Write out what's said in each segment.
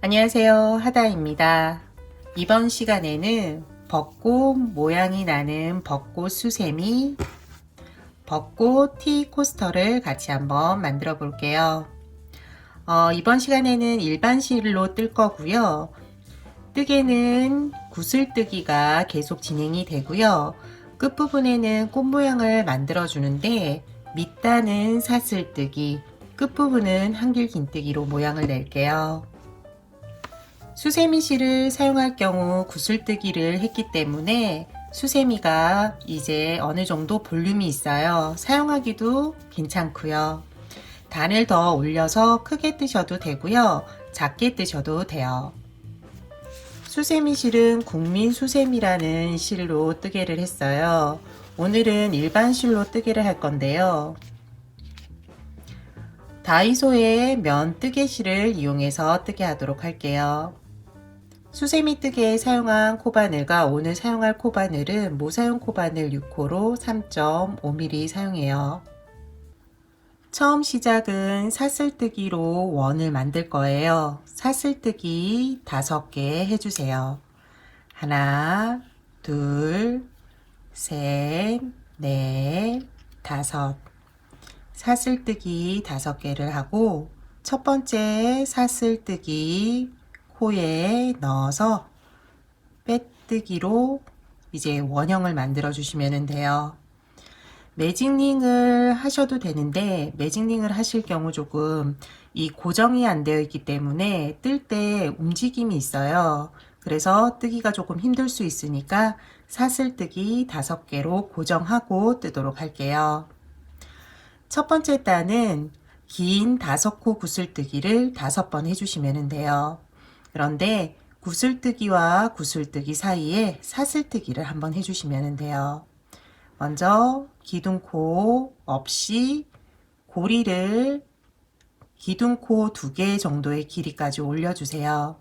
안녕하세요. 하다입니다. 이번 시간에는 벚꽃 모양이 나는 벚꽃 수세미, 벚꽃 티 코스터를 같이 한번 만들어 볼게요. 어, 이번 시간에는 일반 실로 뜰 거고요. 뜨개는 구슬뜨기가 계속 진행이 되고요. 끝부분에는 꽃 모양을 만들어 주는데 밑단은 사슬뜨기, 끝부분은 한길긴뜨기로 모양을 낼게요. 수세미 실을 사용할 경우 구슬뜨기를 했기 때문에 수세미가 이제 어느 정도 볼륨이 있어요. 사용하기도 괜찮고요. 단을 더 올려서 크게 뜨셔도 되고요. 작게 뜨셔도 돼요. 수세미 실은 국민 수세미라는 실로 뜨개를 했어요. 오늘은 일반 실로 뜨개를 할 건데요. 다이소의 면 뜨개실을 이용해서 뜨개 하도록 할게요. 수세미 뜨개에 사용한 코바늘과 오늘 사용할 코바늘은 모사용 코바늘 6호로 3.5mm 사용해요. 처음 시작은 사슬뜨기로 원을 만들 거예요. 사슬뜨기 5개 해주세요. 하나, 둘, 셋, 넷, 다섯. 사슬뜨기 5개를 하고 첫 번째 사슬뜨기 코에 넣어서 빼뜨기로 이제 원형을 만들어 주시면 돼요. 매직링을 하셔도 되는데 매직링을 하실 경우 조금 이 고정이 안 되어 있기 때문에 뜰 때 움직임이 있어요. 그래서 뜨기가 조금 힘들 수 있으니까 사슬뜨기 5개로 고정하고 뜨도록 할게요. 첫 번째 단은 긴 다섯 코 구슬뜨기를 다섯 번 해주시면 돼요. 그런데 구슬뜨기와 구슬뜨기 사이에 사슬뜨기를 한번 해주시면 돼요. 먼저 기둥코 없이 고리를 기둥코 두 개 정도의 길이까지 올려주세요.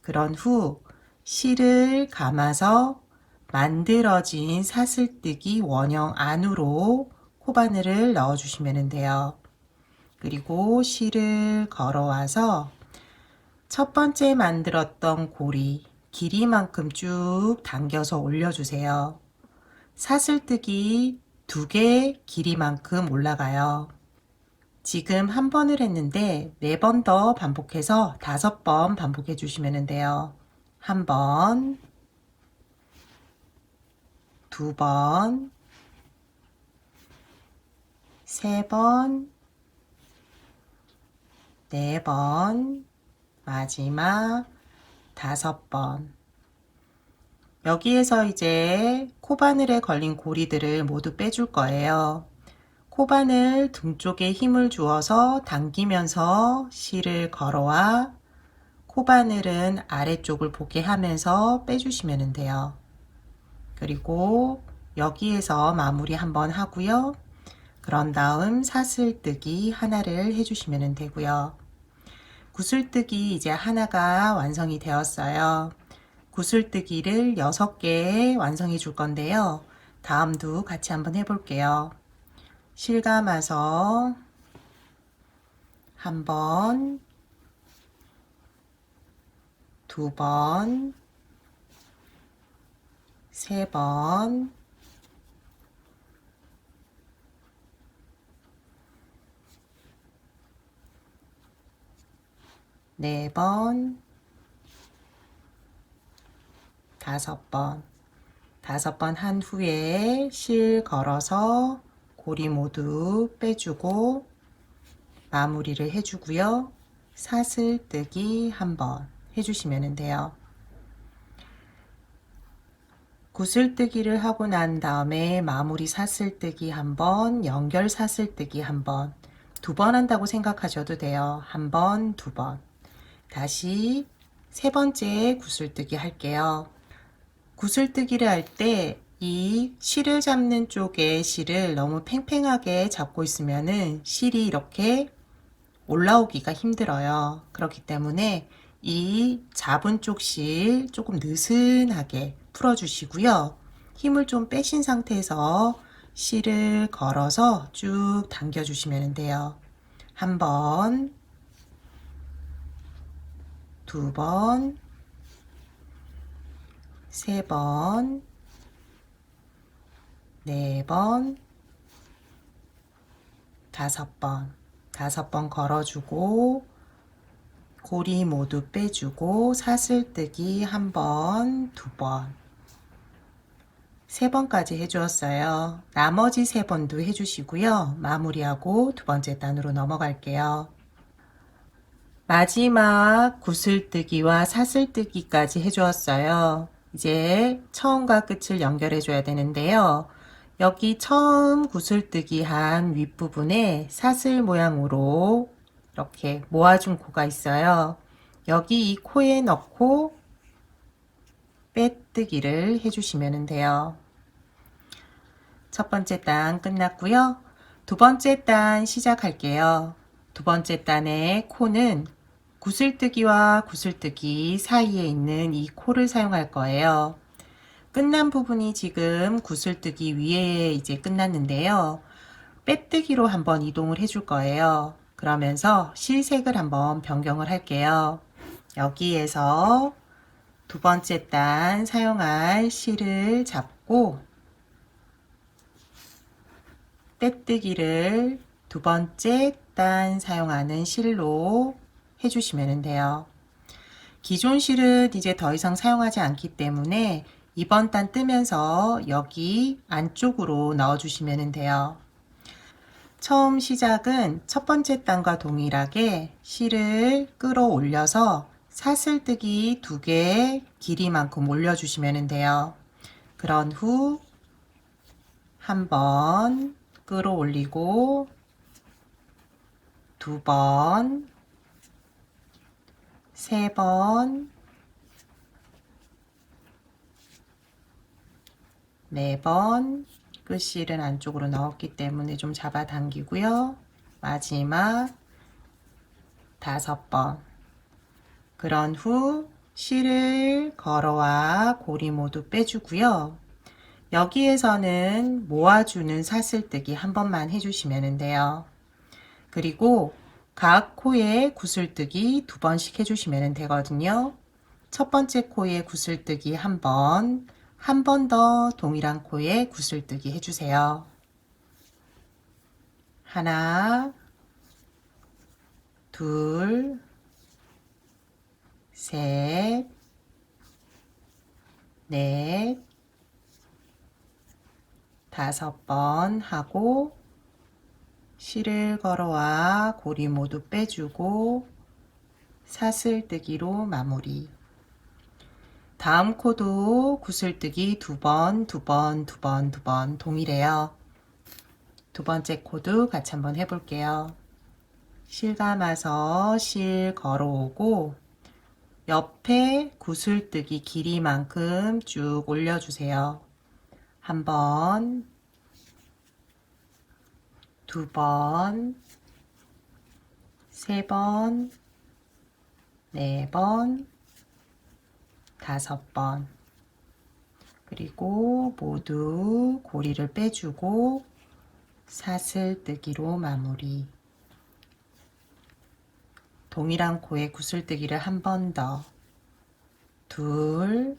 그런 후 실을 감아서 만들어진 사슬뜨기 원형 안으로 코바늘을 넣어주시면 돼요. 그리고 실을 걸어와서 첫 번째 만들었던 고리 길이만큼 쭉 당겨서 올려주세요. 사슬뜨기 두 개 길이만큼 올라가요. 지금 한 번을 했는데 네 번 더 반복해서 다섯 번 반복해 주시면 돼요. 한 번, 두 번, 세 번, 네 번, 마지막 다섯 번. 여기에서 이제 코바늘에 걸린 고리들을 모두 빼줄 거예요. 코바늘 등 쪽에 힘을 주어서 당기면서 실을 걸어와 코바늘은 아래쪽을 보게 하면서 빼주시면 돼요. 그리고 여기에서 마무리 한번 하고요. 그런 다음 사슬뜨기 하나를 해주시면 되고요. 구슬뜨기 이제 하나가 완성이 되었어요. 구슬뜨기를 6개 완성해 줄 건데요. 다음도 같이 한번 해볼게요. 실감아서 한 번, 두 번, 세 번, 네 번, 다섯 번, 다섯 번 한 후에 실 걸어서 고리 모두 빼주고 마무리를 해주고요. 사슬뜨기 한번 해주시면 돼요. 구슬뜨기를 하고 난 다음에 마무리 사슬뜨기 한 번, 연결 사슬뜨기 한 번, 두 번 한다고 생각하셔도 돼요. 한 번, 두 번. 다시 세 번째 구슬뜨기 할게요. 구슬뜨기를 할 때 이 실을 잡는 쪽에 실을 너무 팽팽하게 잡고 있으면은 실이 이렇게 올라오기가 힘들어요. 그렇기 때문에 이 잡은 쪽 실 조금 느슨하게 풀어주시고요. 힘을 좀 빼신 상태에서 실을 걸어서 쭉 당겨주시면 돼요. 한 번, 두 번, 세 번, 네 번, 다섯 번, 다섯 번 걸어주고, 고리 모두 빼주고, 사슬뜨기 한 번, 두 번, 세 번까지 해주었어요. 나머지 세 번도 해주시고요. 마무리하고 두 번째 단으로 넘어갈게요. 마지막 구슬뜨기와 사슬뜨기까지 해주었어요. 이제 처음과 끝을 연결해 줘야 되는데요. 여기 처음 구슬뜨기 한 윗부분에 사슬 모양으로 이렇게 모아준 코가 있어요. 여기 이 코에 넣고 빼뜨기를 해주시면 돼요. 첫 번째 단 끝났고요. 두 번째 단 시작할게요. 두 번째 단의 코는 구슬뜨기와 구슬뜨기 사이에 있는 이 코를 사용할 거예요. 끝난 부분이 지금 구슬뜨기 위에 이제 끝났는데요. 빼뜨기로 한번 이동을 해줄 거예요. 그러면서 실색을 한번 변경을 할게요. 여기에서 두 번째 단 사용할 실을 잡고 떼뜨기를 두 번째 단 사용하는 실로 해주시면 돼요. 기존 실은 이제 더 이상 사용하지 않기 때문에 이번 단 뜨면서 여기 안쪽으로 넣어주시면 돼요. 처음 시작은 첫 번째 단과 동일하게 실을 끌어올려서 사슬뜨기 두개 길이만큼 올려주시면 돼요. 그런 후 한번 끌어올리고 두 번, 세 번, 네 번, 끝실은 안쪽으로 넣었기 때문에 좀 잡아당기고요. 마지막 다섯 번. 그런 후 실을 걸어와 고리 모두 빼주고요. 여기에서는 모아주는 사슬뜨기 한 번만 해주시면 돼요. 그리고 각 코에 구슬뜨기 두 번씩 해주시면 되거든요. 첫 번째 코에 구슬뜨기 한 번, 한 번 더 동일한 코에 구슬뜨기 해주세요. 하나, 둘, 셋, 넷, 다섯 번 하고 실을 걸어와 고리 모두 빼주고 사슬뜨기로 마무리. 다음 코도 구슬뜨기 두 번, 두 번, 두 번, 두 번 동일해요. 두 번째 코도 같이 한번 해볼게요. 실 감아서 실 걸어오고 옆에 구슬뜨기 길이만큼 쭉 올려주세요. 한 번, 두 번, 세 번, 네 번, 다섯 번. 그리고 모두 고리를 빼주고 사슬뜨기로 마무리. 동일한 코에 구슬뜨기를 한 번 더. 둘,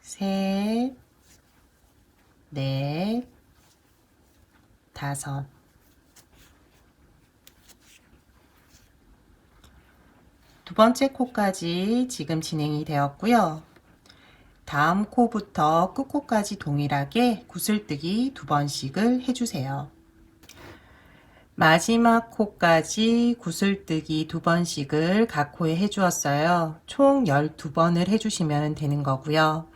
셋, 넷, 다섯. 두 번째 코까지 지금 진행이 되었고요. 다음 코부터 끝코까지 동일하게 구슬뜨기 두 번씩을 해주세요. 마지막 코까지 구슬뜨기 두 번씩을 각 코에 해주었어요. 총 12번을 해주시면 되는 거고요.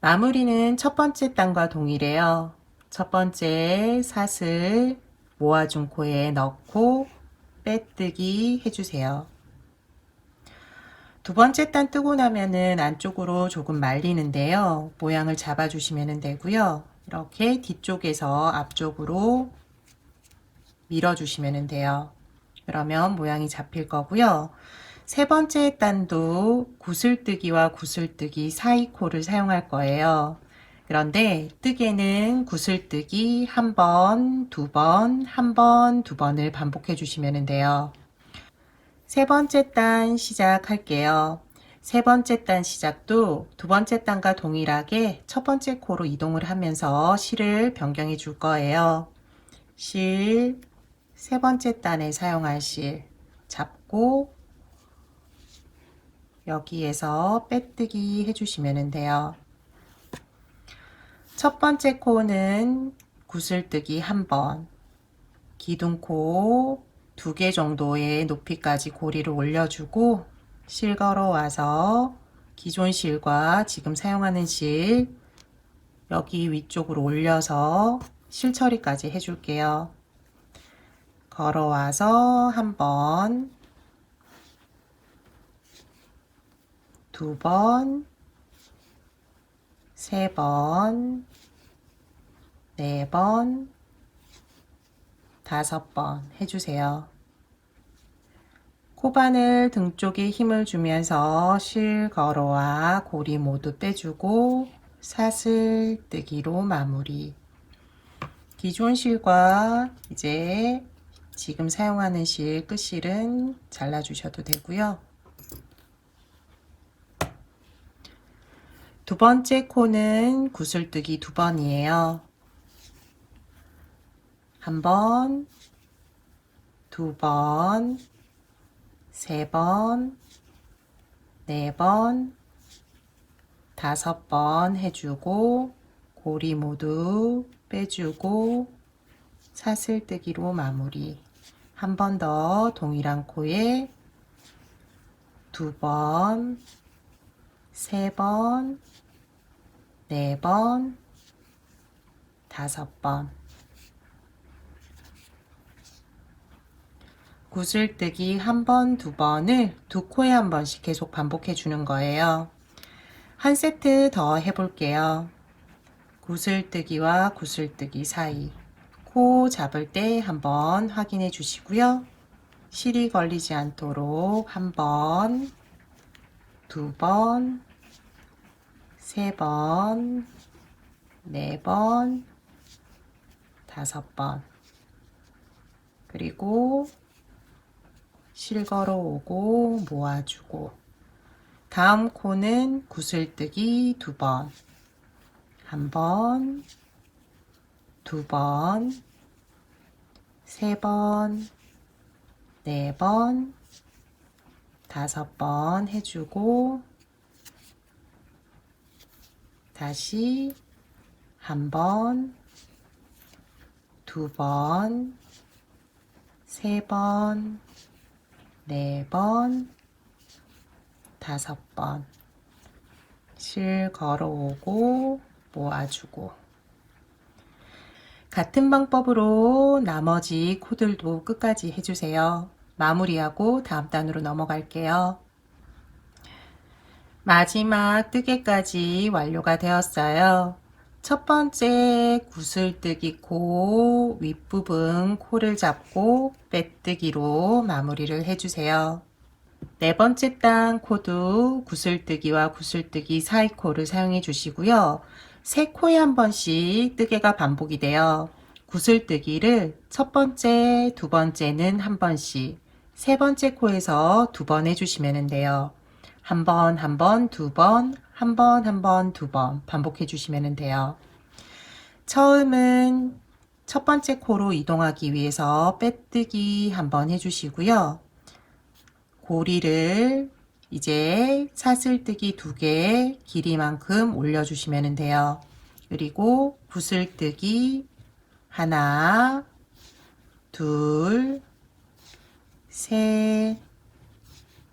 마무리는 첫 번째 단과 동일해요. 첫 번째 사슬 모아준 코에 넣고 빼뜨기 해주세요. 두 번째 단 뜨고 나면은 안쪽으로 조금 말리는데요. 모양을 잡아주시면 되고요. 이렇게 뒤쪽에서 앞쪽으로 밀어주시면 돼요. 그러면 모양이 잡힐 거고요. 세 번째 단도 구슬뜨기와 구슬뜨기 사이 코를 사용할 거예요. 그런데 뜨개는 구슬뜨기 한 번, 두 번, 한 번, 두 번을 반복해 주시면 돼요. 세 번째 단 시작할게요. 세 번째 단 시작도 두 번째 단과 동일하게 첫 번째 코로 이동을 하면서 실을 변경해 줄 거예요. 실, 세 번째 단에 사용할 실 잡고 여기에서 빼뜨기 해주시면 돼요. 첫 번째 코는 구슬뜨기 한 번, 기둥코 두 개 정도의 높이까지 고리를 올려주고 실 걸어와서 기존 실과 지금 사용하는 실 여기 위쪽으로 올려서 실 처리까지 해줄게요. 걸어와서 한 번, 두 번, 세 번, 네 번, 다섯 번 해주세요. 코바늘 등 쪽에 힘을 주면서 실 걸어와 고리 모두 빼주고 사슬 뜨기로 마무리. 기존 실과 이제 지금 사용하는 실 끝실은 잘라주셔도 되고요. 두 번째 코는 구슬뜨기 두 번이에요. 한 번, 두 번, 세 번, 네 번, 다섯 번 해주고 고리 모두 빼주고 사슬뜨기로 마무리. 한 번 더 동일한 코에 두 번, 세 번, 네 번, 다섯 번. 구슬뜨기 한 번, 두 번을 두 코에 한 번씩 계속 반복해 주는 거예요. 한 세트 더 해볼게요. 구슬뜨기와 구슬뜨기 사이 코 잡을 때 한번 확인해 주시고요. 실이 걸리지 않도록 한 번, 두 번, 세 번, 네 번, 다섯 번. 그리고 실 걸어 오고 모아주고 다음 코는 구슬뜨기 두 번, 한 번, 두 번, 세 번, 네 번, 다섯 번 해주고 다시 한 번, 두 번, 세 번, 네 번, 다섯 번. 실 걸어오고 모아주고. 같은 방법으로 나머지 코들도 끝까지 해주세요. 마무리하고 다음 단으로 넘어갈게요. 마지막 뜨개까지 완료가 되었어요. 첫 번째 구슬뜨기 코 윗부분 코를 잡고 빼뜨기로 마무리를 해주세요. 네 번째 단 코도 구슬뜨기와 구슬뜨기 사이 코를 사용해 주시고요. 세 코에 한 번씩 뜨개가 반복이 돼요. 구슬뜨기를 첫 번째, 두 번째는 한 번씩, 세 번째 코에서 두 번 해주시면 돼요. 한 번, 한 번, 두 번, 한 번, 한 번, 두 번 반복해 주시면 돼요. 처음은 첫 번째 코로 이동하기 위해서 빼뜨기 한 번 해주시고요. 고리를 이제 사슬뜨기 두 개 길이만큼 올려주시면 돼요. 그리고 구슬뜨기 하나, 둘, 셋,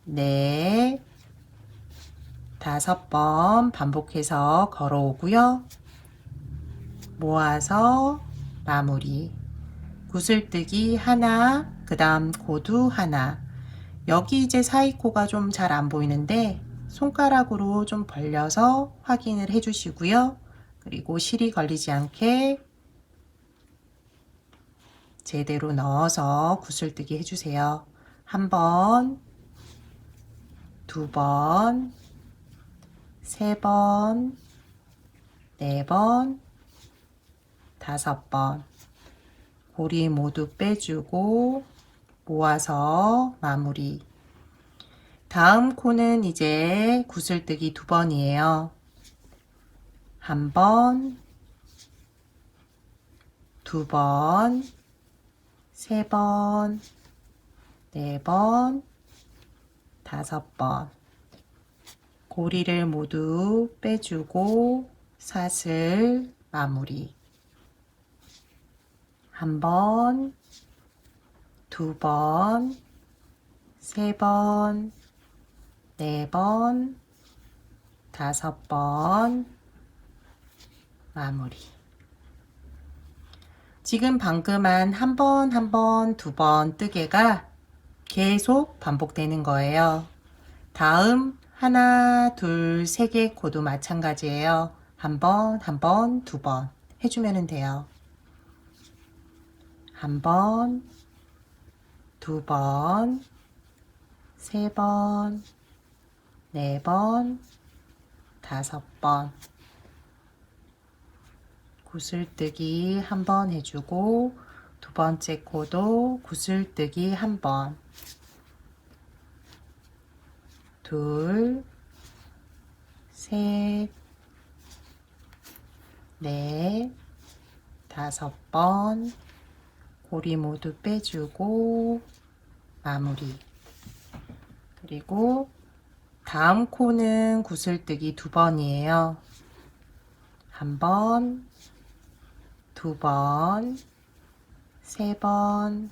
넷, 다섯 번 반복해서 걸어오고요. 모아서 마무리. 구슬뜨기 하나, 그 다음 고두 하나. 여기 이제 사이코가 좀 잘 안 보이는데 손가락으로 좀 벌려서 확인을 해 주시고요. 그리고 실이 걸리지 않게 제대로 넣어서 구슬뜨기 해주세요. 한 번, 두 번, 세 번, 네 번, 다섯 번. 고리 모두 빼주고 모아서 마무리. 다음 코는 이제 구슬뜨기 두 번이에요. 한 번, 두 번, 세 번, 네 번, 다섯 번. 고리를 모두 빼주고 사슬 마무리. 한 번, 두 번, 세 번, 네 번, 다섯 번, 마무리. 지금 방금 한 한 번, 한 번, 두 번 뜨개가 계속 반복되는 거예요. 다음 하나, 둘, 세 개 코도 마찬가지예요. 한 번, 한 번, 두 번 해주면 돼요. 한 번, 두 번, 세 번, 네 번, 다섯 번. 구슬뜨기 한 번 해주고 두 번째 코도 구슬뜨기 한 번. 둘, 셋, 넷, 다섯 번. 고리 모두 빼주고 마무리. 그리고 다음 코는 구슬뜨기 두 번이에요. 한 번, 두 번, 세 번,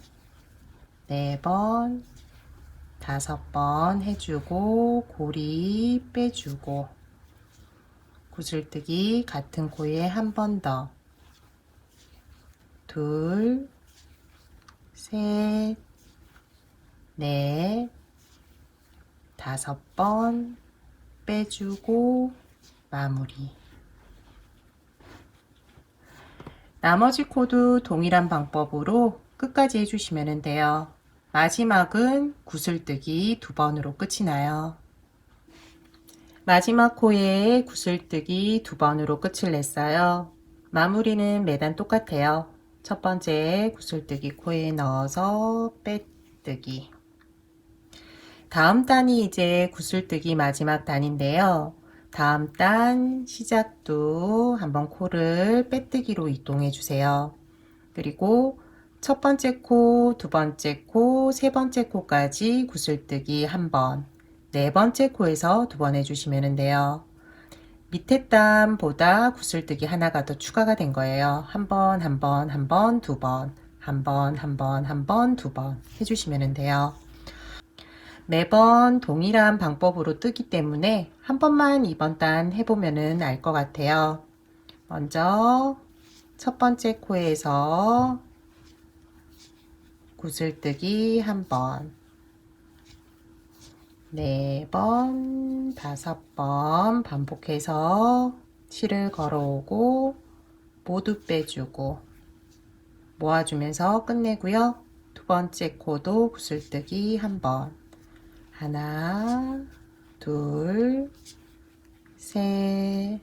네 번, 다섯 번 해주고 고리 빼주고 구슬뜨기 같은 코에 한 번 더. 둘, 셋, 넷, 다섯 번 빼주고 마무리. 나머지 코도 동일한 방법으로 끝까지 해주시면 돼요. 마지막은 구슬뜨기 두 번으로 끝이 나요. 마지막 코에 구슬뜨기 두 번으로 끝을 냈어요. 마무리는 매단 똑같아요. 첫 번째 구슬뜨기 코에 넣어서 빼뜨기. 다음 단이 이제 구슬뜨기 마지막 단인데요. 다음 단 시작도 한번 코를 빼뜨기로 이동해 주세요. 그리고 첫 번째 코, 두 번째 코, 세 번째 코까지 구슬뜨기 한 번, 네 번째 코에서 두 번 해주시면 돼요. 밑에 단보다 구슬뜨기 하나가 더 추가가 된 거예요. 한 번, 한 번, 한 번, 두 번, 한 번, 한 번, 한 번, 두 번 해주시면 돼요. 매번 동일한 방법으로 뜨기 때문에 한 번만 이번 단 해보면 알것 같아요. 먼저 첫 번째 코에서 구슬뜨기 한 번, 네 번, 다섯 번 반복해서 실을 걸어오고 모두 빼주고 모아주면서 끝내고요. 두 번째 코도 구슬뜨기 한 번, 하나, 둘, 셋,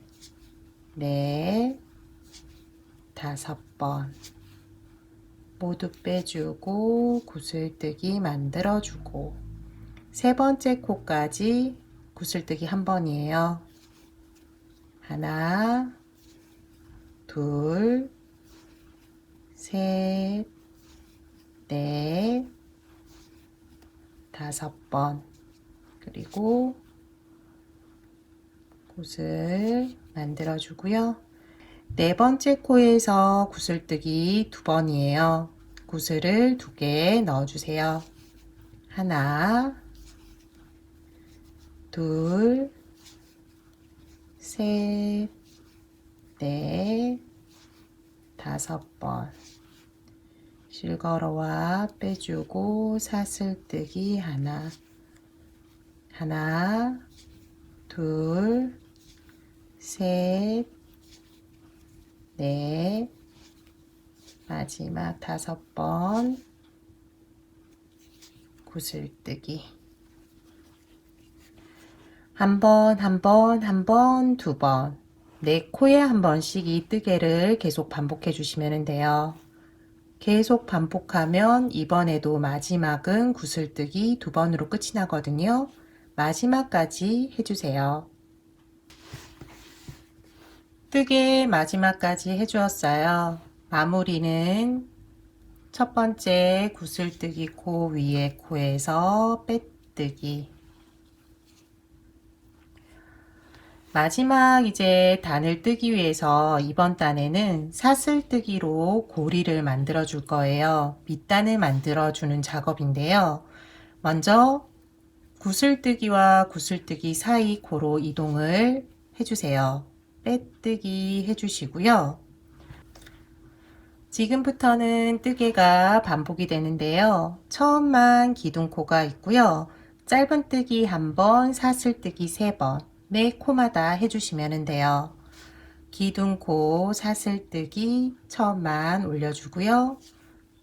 넷, 다섯 번. 모두 빼주고 구슬뜨기 만들어주고 세 번째 코까지 구슬뜨기 한 번이에요. 하나, 둘, 셋, 넷, 다섯 번. 그리고 구슬 만들어 주고요. 네 번째 코에서 구슬뜨기 두 번이에요. 구슬을 두 개 넣어 주세요. 하나, 둘, 셋, 넷, 다섯 번. 실걸어와 빼주고 사슬뜨기 하나, 하나, 둘, 셋, 넷, 마지막 다섯 번 구슬뜨기 한 번, 한 번, 한 번, 두 번. 네 코에 한 번씩 이 뜨개를 계속 반복해 주시면 돼요. 계속 반복하면 이번에도 마지막은 구슬뜨기 두 번으로 끝이 나거든요. 마지막까지 해주세요. 뜨개 마지막까지 해주었어요. 마무리는 첫 번째 구슬뜨기 코 위에 코에서 빼뜨기 마지막 이제 단을 뜨기 위해서 이번 단에는 사슬뜨기로 고리를 만들어 줄 거예요. 밑단을 만들어 주는 작업인데요. 먼저 구슬뜨기와 구슬뜨기 사이 고로 이동을 해주세요. 빼뜨기 해주시고요. 지금부터는 뜨개가 반복이 되는데요. 처음만 기둥코가 있고요. 짧은 뜨기 한 번, 사슬뜨기 세 번, 매 코마다 해주시면 돼요. 기둥코, 사슬뜨기 처음만 올려주고요.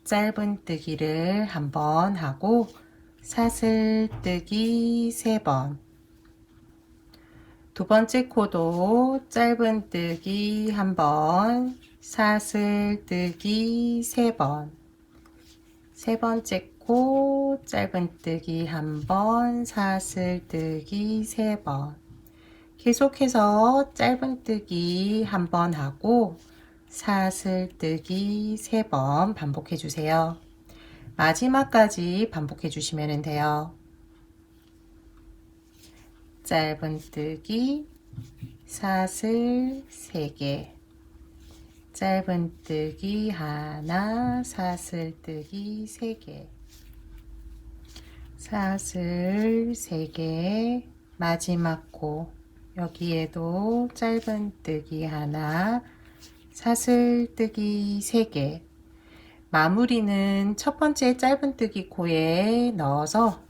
짧은 뜨기를 한번 하고 사슬뜨기 세 번. 두 번째 코도 짧은 뜨기 한 번, 사슬뜨기 세 번. 세 번째 코 짧은 뜨기 한 번, 사슬뜨기 세 번. 계속해서 짧은 뜨기 한 번 하고 사슬뜨기 세 번 반복해 주세요. 마지막까지 반복해 주시면 돼요. 짧은 뜨기 사슬 3개. 짧은 뜨기 하나 사슬 뜨기 3개. 사슬 3개 마지막 코 여기에도 짧은 뜨기 하나 사슬 뜨기 3개. 마무리는 첫 번째 짧은 뜨기 코에 넣어서 빼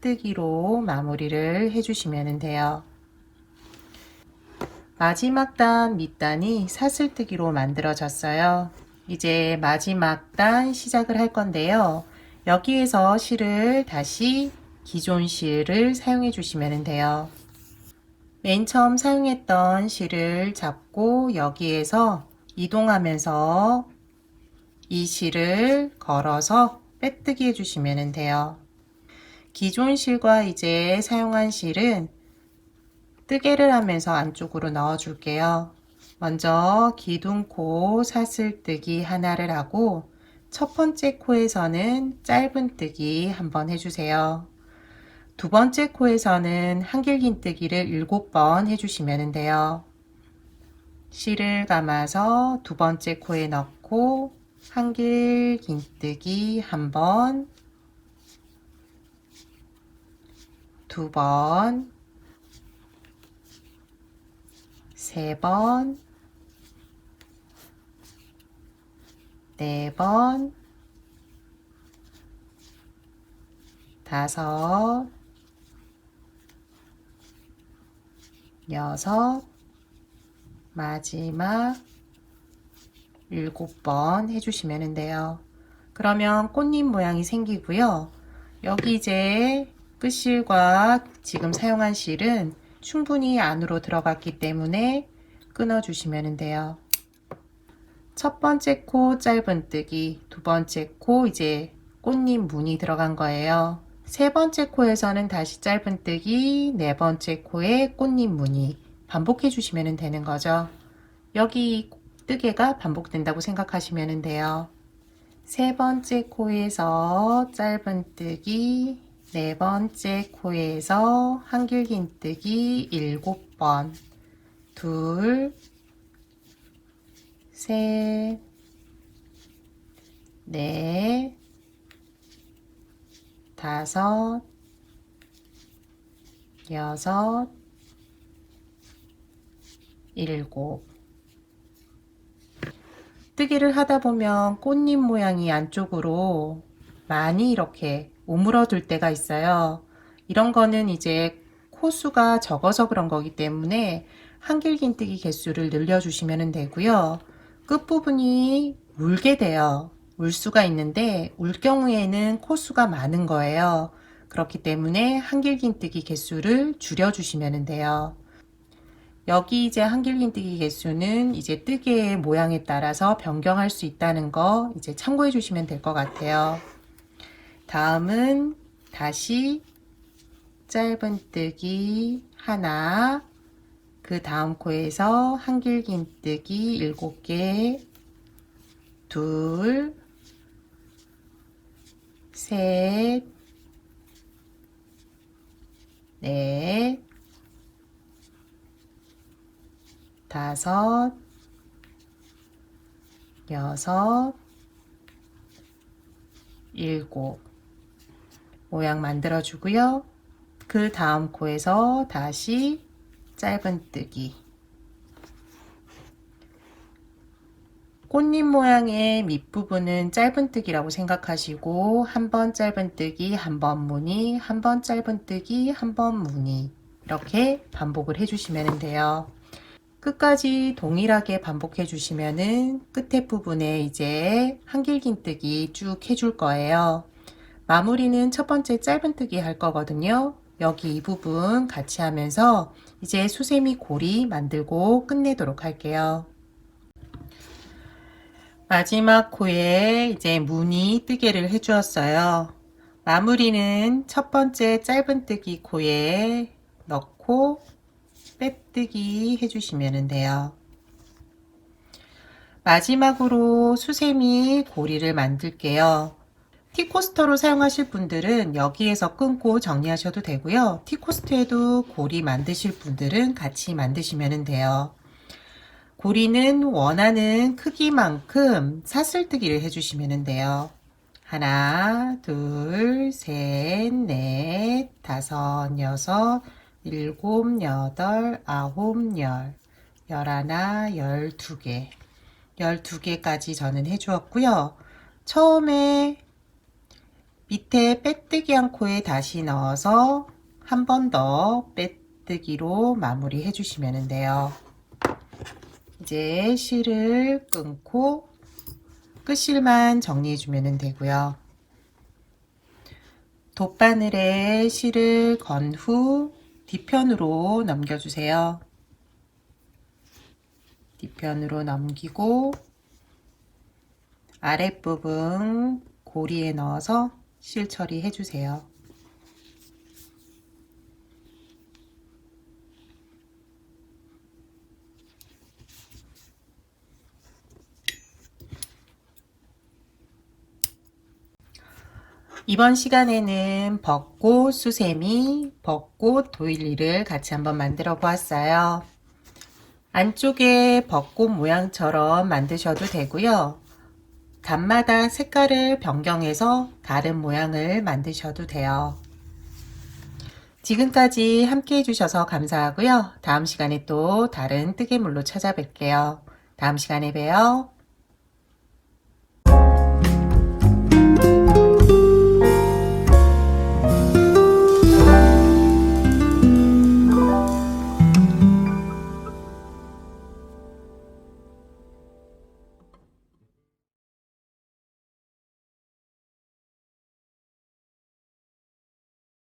뜨기로 마무리를 해주시면 돼요. 마지막 단 밑단이 사슬뜨기로 만들어졌어요. 이제 마지막 단 시작을 할 건데요. 여기에서 실을 다시 기존 실을 사용해 주시면 돼요. 맨 처음 사용했던 실을 잡고 여기에서 이동하면서 이 실을 걸어서 빼뜨기 해주시면 돼요. 기존 실과 이제 사용한 실은 뜨개를 하면서 안쪽으로 넣어 줄게요. 먼저 기둥코 사슬뜨기 하나를 하고 첫 번째 코에서는 짧은 뜨기 한번 해주세요. 두 번째 코에서는 한길긴 뜨기를 7번 해주시면 돼요. 실을 감아서 두 번째 코에 넣고 한길긴 뜨기 한 번, 두 번, 세 번, 네 번, 다섯, 여섯, 마지막 일곱 번 해주시면 돼요. 그러면 꽃잎 모양이 생기고요. 여기 이제 끝실과 지금 사용한 실은 충분히 안으로 들어갔기 때문에 끊어주시면 돼요. 첫 번째 코 짧은 뜨기, 두 번째 코 이제 꽃잎 무늬 들어간 거예요. 세 번째 코에서는 다시 짧은 뜨기, 네 번째 코에 꽃잎 무늬 반복해 주시면 되는 거죠. 여기 뜨개가 반복된다고 생각하시면 돼요. 세 번째 코에서 짧은 뜨기, 네 번째 코에서 한길긴 뜨기 일곱 번, 둘, 셋, 넷, 다섯, 여섯, 일곱. 뜨기를 하다 보면 꽃잎 모양이 안쪽으로 많이 이렇게 오물어둘 때가 있어요. 이런 거는 이제 코수가 적어서 그런 거기 때문에 한길긴뜨기 개수를 늘려주시면 되고요. 끝부분이 울게 돼요. 울 수가 있는데 울 경우에는 코수가 많은 거예요. 그렇기 때문에 한길긴뜨기 개수를 줄여주시면 돼요. 여기 이제 한길긴뜨기 개수는 이제 뜨개의 모양에 따라서 변경할 수 있다는 거 이제 참고해 주시면 될 것 같아요. 다음은 다시 짧은뜨기 하나, 그 다음 코에서 한길긴뜨기 일곱 개, 둘, 셋, 넷, 다섯, 여섯, 일곱. 모양 만들어 주고요. 그 다음 코에서 다시 짧은뜨기. 꽃잎 모양의 밑부분은 짧은뜨기라고 생각하시고 한 번 짧은뜨기, 한 번 무늬, 한 번 짧은뜨기, 한 번 무늬 이렇게 반복을 해주시면 돼요. 끝까지 동일하게 반복해 주시면은 끝에 부분에 이제 한길긴뜨기 쭉 해줄 거예요. 마무리는 첫 번째 짧은뜨기 할 거거든요. 여기 이 부분 같이 하면서 이제 수세미 고리 만들고 끝내도록 할게요. 마지막 코에 이제 무늬 뜨개를 해주었어요. 마무리는 첫 번째 짧은뜨기 코에 넣고 빼뜨기 해주시면 돼요. 마지막으로 수세미 고리를 만들게요. 티코스터로 사용하실 분들은 여기에서 끊고 정리하셔도 되고요. 티코스터에도 고리 만드실 분들은 같이 만드시면 돼요. 고리는 원하는 크기만큼 사슬뜨기를 해주시면 돼요. 하나, 둘, 셋, 넷, 다섯, 여섯, 일곱, 여덟, 아홉, 열, 열하나, 열두 개. 열두 개까지 저는 해주었고요. 처음에 밑에 빼뜨기 한 코에 다시 넣어서 한 번 더 빼뜨기로 마무리 해주시면 돼요. 이제 실을 끊고 끝실만 정리해주면 되고요. 돗바늘에 실을 건 후 뒤편으로 넘겨주세요. 뒤편으로 넘기고 아랫부분 고리에 넣어서 실 처리해 주세요. 이번 시간에는 벚꽃 수세미, 벚꽃 도일리를 같이 한번 만들어 보았어요. 안쪽에 벚꽃 모양처럼 만드셔도 되고요. 단마다 색깔을 변경해서 다른 모양을 만드셔도 돼요. 지금까지 함께 해주셔서 감사하고요. 다음 시간에 또 다른 뜨개물로 찾아뵐게요. 다음 시간에 봬요.